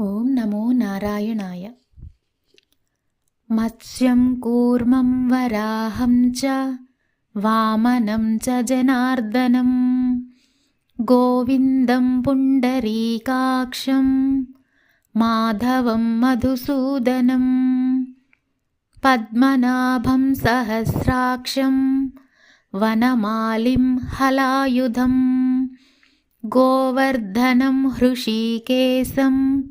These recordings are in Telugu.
ఓం నమో నారాయణాయ. మత్స్యం కూర్మం వరాహం చ వామనం చ జనార్దనం. గోవిందం పుండరీకాక్షం మాధవం మధుసూదనం. పద్మనాభం సహస్రాక్షం వనమాలిం హలాయుధం. గోవర్ధనం హృషీకేశం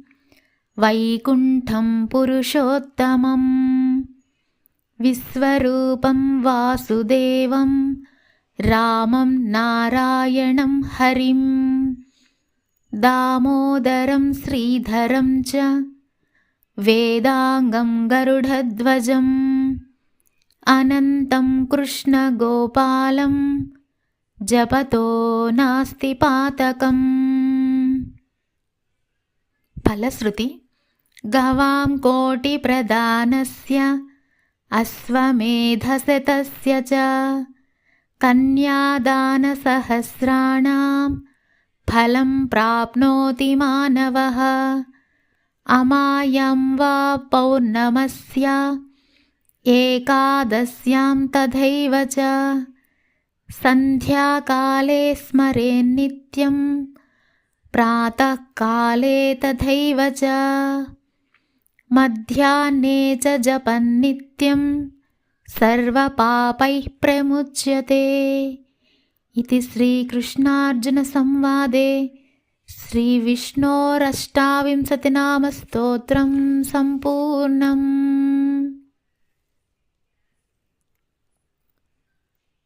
వైకుంఠం పురుషోత్తమం విశ్వరూపం వాసుదేవం రామం నారాయణం హరిం దామోదరం శ్రీధరం చ వేదాంగం గరుడధ్వజం అనంతం కృష్ణగోపాలం జపతో నాస్తి పాతకం ఫలశ్రుతి गवां कोटिप्रदानस्य अश्वमेधशतस्य च कन्यादानसहस्राणां फलं प्राप्नोति मानवः अमायं वा पौर्णमस्य एकादश्यां तथैव च सन्ध्याकाले स्मरेन्नित्यं प्रातःकाले तथैव च మధ్యాహ్నే చ జపన్నిత్యం సర్వపాపై ప్రముచ్యతే. ఇది శ్రీకృష్ణార్జున శ్రీకృష్ణార్జునసంవాదే శ్రీవిష్ణోరష్టావింశతినామస్తోత్రం సంపూర్ణం.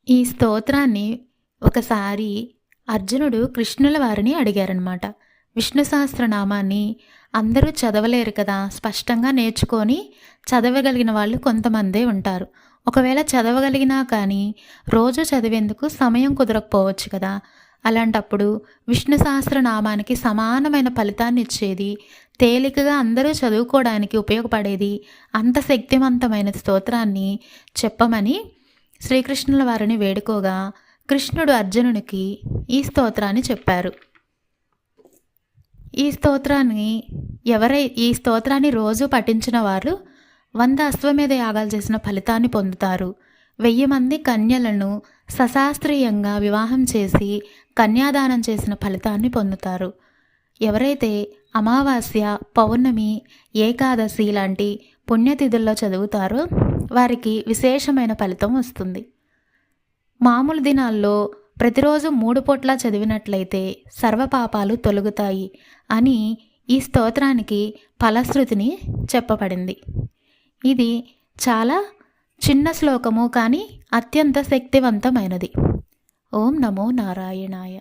ఈ స్తోత్రాన్ని ఒకసారి అర్జునుడు కృష్ణుల వారిని అడిగారనమాట విష్ణు సహస్రనామాన్ని అందరూ చదవలేరు కదా. స్పష్టంగా నేర్చుకొని చదవగలిగిన వాళ్ళు కొంతమందే ఉంటారు. ఒకవేళ చదవగలిగినా కానీ రోజు చదివేందుకు సమయం కుదరకపోవచ్చు కదా. అలాంటప్పుడు విష్ణు సహస్రనామానికి సమానమైన ఫలితాన్ని ఇచ్చేది తేలికగా అందరూ చదువుకోవడానికి ఉపయోగపడేది అంత శక్తివంతమైన స్తోత్రాన్ని చెప్పమని శ్రీకృష్ణుల వారిని వేడుకోగా కృష్ణుడు అర్జునునికి ఈ స్తోత్రాన్ని చెప్పారు. ఈ స్తోత్రాన్ని ఎవరై ఈ స్తోత్రాన్ని రోజు పఠించిన వారు వంద అశ్వమేధ యాగాలు చేసిన ఫలితాన్ని పొందుతారు. వెయ్యి మంది కన్యలను సశాస్త్రీయంగా వివాహం చేసి కన్యాదానం చేసిన ఫలితాన్ని పొందుతారు. ఎవరైతే అమావాస్య పౌర్ణమి ఏకాదశి లాంటి పుణ్యతిథుల్లో చదువుతారో వారికి విశేషమైన ఫలితం వస్తుంది. మామూలు దినాల్లో ప్రతిరోజు మూడు పూట్ల చదివినట్లయితే సర్వపాపాలు తొలగుతాయి అని ఈ స్తోత్రానికి ఫలశ్రుతిని చెప్పబడింది. ఇది చాలా చిన్న శ్లోకము కానీ అత్యంత శక్తివంతమైనది. ఓం నమో నారాయణాయ.